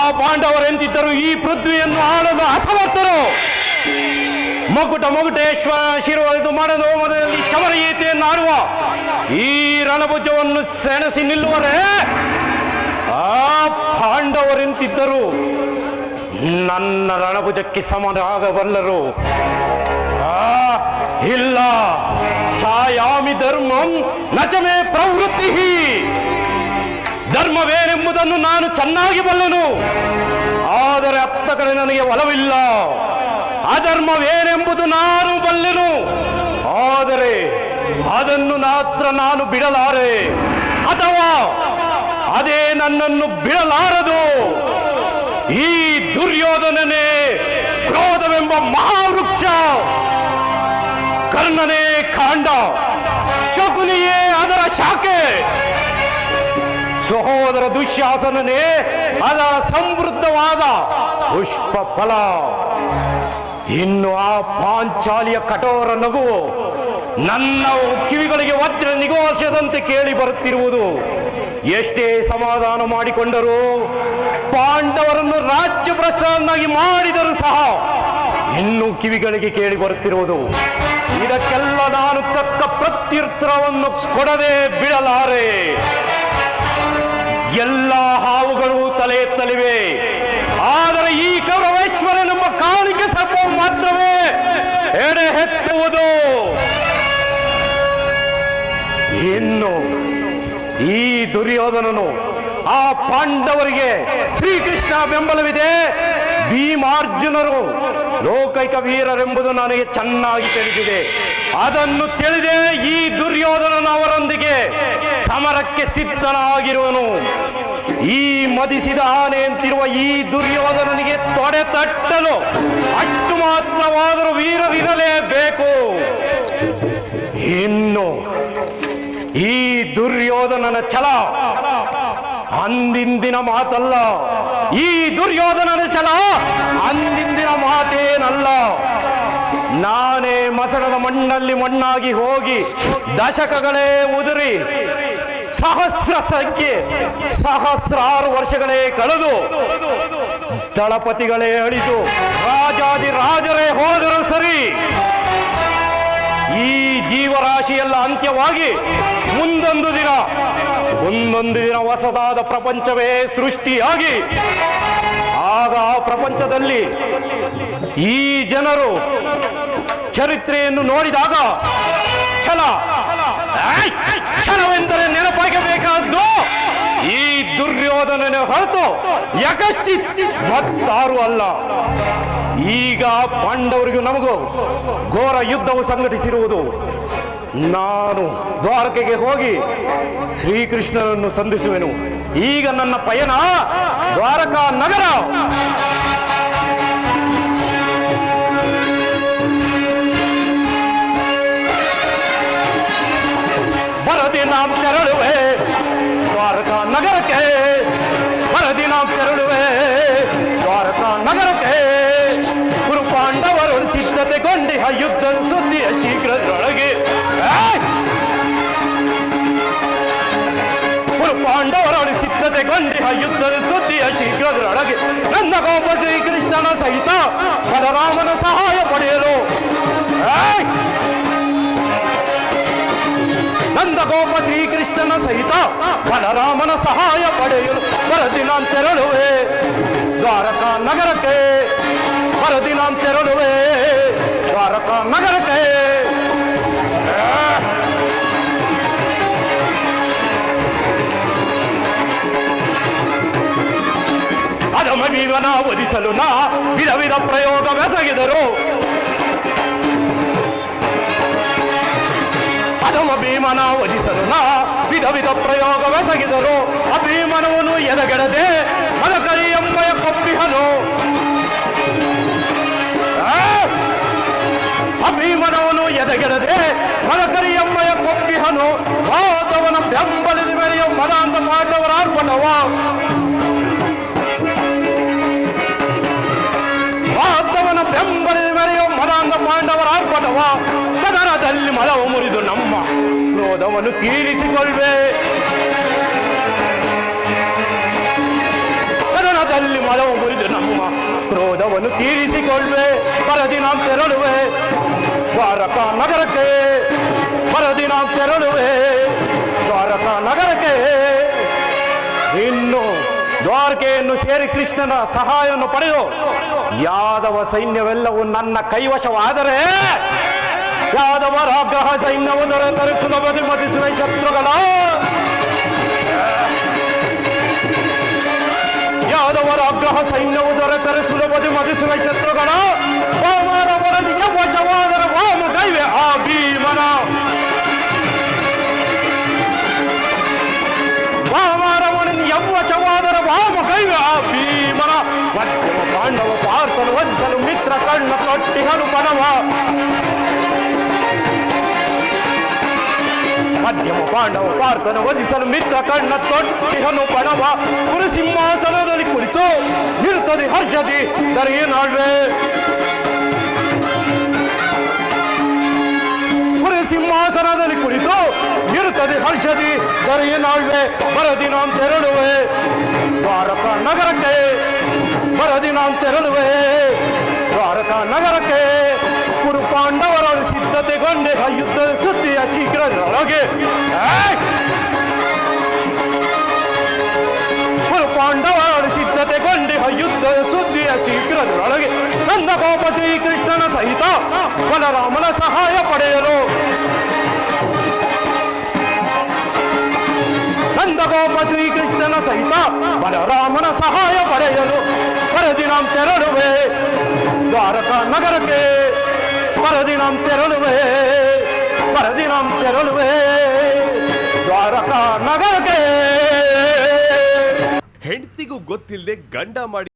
ಆ ಪಾಂಡವರೆಂತಿದ್ದರು ಈ ಪೃಥ್ವಿಯನ್ನು ಆಡಲು ಅಸಮರ್ಥರು. ಮಗುಟ ಮಗುಟೇಶ್ವ ಆಶೀರ್ವಾದ ಮಾಡಲು ಮನದಲ್ಲಿ ಶಬರಗೀತೆಯನ್ನು ಆಡುವ ಈ ರಣಭುಜವನ್ನು ಸೆಣಸಿ ನಿಲ್ಲುವರೆ, ಆ ಪಾಂಡವರೆಂತಿದ್ದರು ನನ್ನ ರಣಭುಜಕ್ಕೆ ಸಮನಾಗಬಲ್ಲರು. ಇಲ್ಲ, ಛಾಯಾಮಿ ಧರ್ಮಂ ನಚಮೇ ಪ್ರವೃತ್ತಿ ಧರ್ಮವೇನೆಂಬುದನ್ನು ನಾನು ಚೆನ್ನಾಗಿ ಬಲ್ಲೆನು. ಆದರೆ ಅತ್ತ ಕಡೆ ನನಗೆ ಒಲವಿಲ್ಲ. ಅಧರ್ಮವೇನೆಂಬುದು ನಾನು ಬಲ್ಲೆನು. ಆದರೆ ಅದನ್ನು ಮಾತ್ರ ನಾನು ಬಿಡಲಾರೆ. ಅಥವಾ ಅದೇ ನನ್ನನ್ನು ಬಿಡಲಾರದು. ಈ ದುರ್ಯೋಧನನೇ ಕ್ರೋಧವೆಂಬ ಮಹಾವೃಕ್ಷ. ಕರ್ಣನೇ ಕಾಂಡ. ಶಕುನಿಯೇ ಅದರ ಶಾಖೆ. ಸಹೋದರ ದುಶ್ಯಾಸನನೇ, ಅದರ ಸಮೃದ್ಧವಾದ ಪುಷ್ಪ ಫಲ ಇನ್ನು ಆ ಪಾಂಚಾಲಿಯ ಕಠೋರ ನಗು ನನ್ನ ಕಿವಿಗಳಿಗೆ ವಜ್ರ ನಿಗೋಷದಂತೆ ಕೇಳಿ ಬರುತ್ತಿರುವುದು. ಎಷ್ಟೇ ಸಮಾಧಾನ ಮಾಡಿಕೊಂಡರೂ ಪಾಂಡವರನ್ನು ರಾಜ್ಯ ಭ್ರಷ್ಟರನ್ನಾಗಿ ಮಾಡಿದರೂ ಸಹ ಇನ್ನು ಕಿವಿಗಳಿಗೆ ಕೇಳಿ ಬರುತ್ತಿರುವುದು. ಇದಕ್ಕೆಲ್ಲ ನಾನು ತಕ್ಕ ಪ್ರತ್ಯುತ್ತರವನ್ನು ಕೊಡದೆ ಬಿಡಲಾರೆ. ಎಲ್ಲ ಹಾವುಗಳು ತಲೆ ಎತ್ತಲಿವೆ. ಆದರೆ ಈ ಕೌರವೇಶ್ವರನೆಂಬ ಕಾಣಿಕೆ ಸರ್ಪ ಮಾತ್ರವೇ. ಎಡೆ ಹೆತ್ತುವುದು. ಇನ್ನು ಈ ದುರ್ಯೋಧನನು ಆ ಪಾಂಡವರಿಗೆ ಶ್ರೀಕೃಷ್ಣ ಬೆಂಬಲವಿದೆ. ಭೀಮಾರ್ಜುನರು ಲೋಕೈಕ ವೀರರೆಂಬುದು ನನಗೆ ಚೆನ್ನಾಗಿ ತಿಳಿದಿದೆ. ಅದನ್ನು ತಿಳಿದೇ ಈ ದುರ್ಯೋಧನನವರೊಂದಿಗೆ ಸಮರಕ್ಕೆ ಸಿದ್ಧನಾಗಿರುವನು. ಈ ಮದಿಸಿದ ಆನೆ ಅಂತಿರುವ ಈ ದುರ್ಯೋಧನನಿಗೆ ತೊಡೆ ತಟ್ಟಲು ಅಷ್ಟು ಮಾತ್ರವಾದರೂ ವೀರರಿರಲೇಬೇಕು ಇನ್ನು ಈ ದುರ್ಯೋಧನನ ಛಲ ಅಂದಿಂದಿನ ಮಾತಲ್ಲ. ಈ ದುರ್ಯೋಧನನ ಛಲ ಅಂದಿಂದಿನ ಮಾತೇನಲ್ಲ. ನಾನೇ ಮಸಣದ ಮಣ್ಣಲ್ಲಿ ಮಣ್ಣಾಗಿ ಹೋಗಿ ದಶಕಗಳೇ ಉದುರಿ ಸಹಸ್ರ ಸಂಖ್ಯೆ, ಸಹಸ್ರಾರು ವರ್ಷಗಳೇ ಕಳೆದು ದಳಪತಿಗಳೇ ಅಳಿದು ರಾಜಾದಿ ರಾಜರೇ ಹೋದರು ಸರಿ ಈ ಜೀವರಾಶಿಯೆಲ್ಲ ಅಂತ್ಯವಾಗಿ ಮುಂದೊಂದು ದಿನ, ಒಂದೊಂದು ದಿನ ಹೊಸದಾದ ಪ್ರಪಂಚವೇ ಸೃಷ್ಟಿಯಾಗಿ ಆಗ ಆ ಪ್ರಪಂಚದಲ್ಲಿ ಈ ಜನರು ಚರಿತ್ರೆಯನ್ನು ನೋಡಿದಾಗ ಛಲ! ಛಲವೆಂದರೆ ನೆನಪಾಗಬೇಕಾದ್ದು ಈ ದುರ್ಯೋಧನನ ಹೊರತು ಯಕಶ್ಚಿ ಮತ್ತಾರು ಅಲ್ಲ. ಈಗ ಪಾಂಡವರಿಗೂ ನಮಗೂ ಘೋರ ಯುದ್ಧವು ಸಂಘಟಿಸಿರುವುದು. ನಾನು ದ್ವಾರಕೆಗೆ ಹೋಗಿ ಶ್ರೀಕೃಷ್ಣನನ್ನು ಸಂಧಿಸುವೆನು. ಈಗ ನನ್ನ ಪಯಣ ದ್ವಾರಕಾ ನಗರ. ಬರದಿ ನಾಂ ತೆರಳುವೆ ದ್ವಾರಕಾ ನಗರಕ್ಕೆ ಬರದಿ ನಾಂ ತೆರಳುವೆ ದ್ವಾರಕಾ ನಗರಕ್ಕೆ. ಗುರು ಪಾಂಡವರು ಸಿದ್ಧತೆಗೊಂಡಿಹ ಯುದ್ಧ ಸುದ್ದಿಯ ಶೀಘ್ರದೊಳಗೆ! ಗುರು ಪಾಂಡವರೊಳು ಸಿದ್ಧತೆಗೊಂಡಿಹ ಯುದ್ಧದ ಸುದ್ದಿಯ ಶೀಘ್ರದೊಳಗೆ. ನನ್ನ ಗೋಪ ಶ್ರೀಕೃಷ್ಣನ ಸಹಿತ, ಬಲರಾಮನ ಸಹಾಯ ಪಡೆಯಲು ಗೋಪ ಶ್ರೀಕೃಷ್ಣನ ಸಹಿತ ಬಲರಾಮನ ಸಹಾಯ ಪಡೆಯಲು ಬರದಿನ ತೆರಳುವೆ ದ್ವಾರಕಾ ನಗರಕ್ಕೆ ಬರದಿನ ತೆರಳುವೆ ದ್ವಾರಕಾ ನಗರಕ್ಕೆ! ಅಧಮ ಭೀಮನ ಒದಿಸಲು ನಾ ವಿಧ ವಿಧ ಪ್ರಯೋಗವೆಸಗಿದರು ಅಧಮ ಭೀಮನ ವಧಿಸಲು ವಿಧ ವಿಧ ಪ್ರಯೋಗವೆಸಗಿದರು ಆ ಭೀಮನವನು ಎದಗೆಡದೆ ಮಲಕರಿ ಎಂಬಯ ಕೊಪ್ಪಿಹನು ಅಭೀಮನವನು ಎದೆಗೆಡದೆ ಮಲಕರಿ ಎಂಬಯ ಕೊಪ್ಪಿಹನು ಮಾಧವನ ಬೆಂಬಲದ ಮೇಲೆ ಮದಾಂತ ಪಾಂಡವರ ಅರ್ಪಣವ. ಮಾಧವನ ಬೆಂಬಲದ ಮೇಲೆ ಮದಾಂತ ಪಾಂಡವರ ಅರ್ಪಣವ. ಸದನದಲ್ಲಿ ಮಲವು ಮುರಿದು ನಮ್ಮ ಕ್ರೋಧವನ್ನು ತೀರಿಸಿಕೊಳ್ಳುವೆ. ರಣದಲ್ಲಿ ಮಲವು ಮುರಿದು ನಮ್ಮ ಕ್ರೋಧವನ್ನು ತೀರಿಸಿಕೊಳ್ಳುವೆ. ಪರದಿನ ತೆರಳುವೆ. ದ್ವಾರಕ ನಗರಕ್ಕೆ ಪರದಿನ ತೆರಳುವೆ. ದ್ವಾರಕ ನಗರಕ್ಕೆ ಇನ್ನು ದ್ವಾರಕೆಯನ್ನು ಸೇರಿ ಕೃಷ್ಣನ ಸಹಾಯವನ್ನು ಪಡೆದು ಯಾದವ ಸೈನ್ಯವೆಲ್ಲವೂ ನನ್ನ ಕೈವಶವಾದರೆ యాదవరాగ్రహ సైన్యము నిరతరిసునవది మతిసిన శత్రుగల యాదవరాగ్రహ సైన్యము దొరతరిసునవది మతిసిన శత్రుగల వామరవరదియ వశవాదర వామ దైవే ఆ భీమన వామరవరదియ వశవాదర వామ దైవే ఆ భీమన వద్యమ పాండవ పార్సలు వత్సలు మిత్ర కర్ణ తొట్టిహను పడవ ಮಧ್ಯಮ ಪಾಂಡವ ಪಾರ್ಥನ ವಧಿಸಲು ಮಿತ್ರ ಕಣ್ಣ ತೊಟ್ಟಿಹನು ಪಣವ ಕುರು ಸಿಂಹಾಸನದಲ್ಲಿ ಕುಳಿತು ಇರುತ್ತದೆ ಹರ್ಷದಿ ದರೆಯನಾಳ್ವೆ ಕುರು ಸಿಂಹಾಸನದಲ್ಲಿ ಕುಳಿತು ಇರುತ್ತದೆ ಹರ್ಷದಿ ದರೆಯನಾಳ್ವೆ ಬರದಿನ ತೆರಳುವೆ ದ್ವಾರಕ ನಗರಕ್ಕೆ ಬರದಿನ ತೆರಳುವೆ ದ್ವಾರಕ ನಗರಕ್ಕೆ ಕುರು ಪಾಂಡವರ ಸಿದ್ಧತೆಗೊಂಡೆ ಆ ಯುದ್ಧದ ಸುದ್ದಿಯ ಶೀಘ್ರದೊಳಗೆ ಏಯ್! ಕುರು ಪಾಂಡವರ ಸಿದ್ಧತೆಗೊಂಡೆ ಆ ಸುದ್ದಿಯ ಶೀಘ್ರದೊಳಗೆ ನನ್ನ ಪಾಪ ಶ್ರೀಕೃಷ್ಣನ ಸಹಿತ ಬಲರಾಮನ ಸಹಾಯ ಪಡೆಯಲು ನಂದಗೋಪ ಶ್ರೀಕೃಷ್ಣನ ಸಹಿತ ಬಲರಾಮನ ಸಹಾಯ ಪಡೆಯಲು ಪರದಿನಾಂ ತೆರಳುವೆ ದ್ವಾರಕಾ ನಗರಕ್ಕೆ ಪರದಿನಾಂ ತೆರಳುವೆ ಪರದಿನಾಂ ತೆರಳುವೆ. ದ್ವಾರಕಾ ನಗರಕ್ಕೆ. ಹೆಂಡತಿಗೂ ಗೊತ್ತಿಲ್ಲದೆ ಗಂಡ ಮಾಡಿ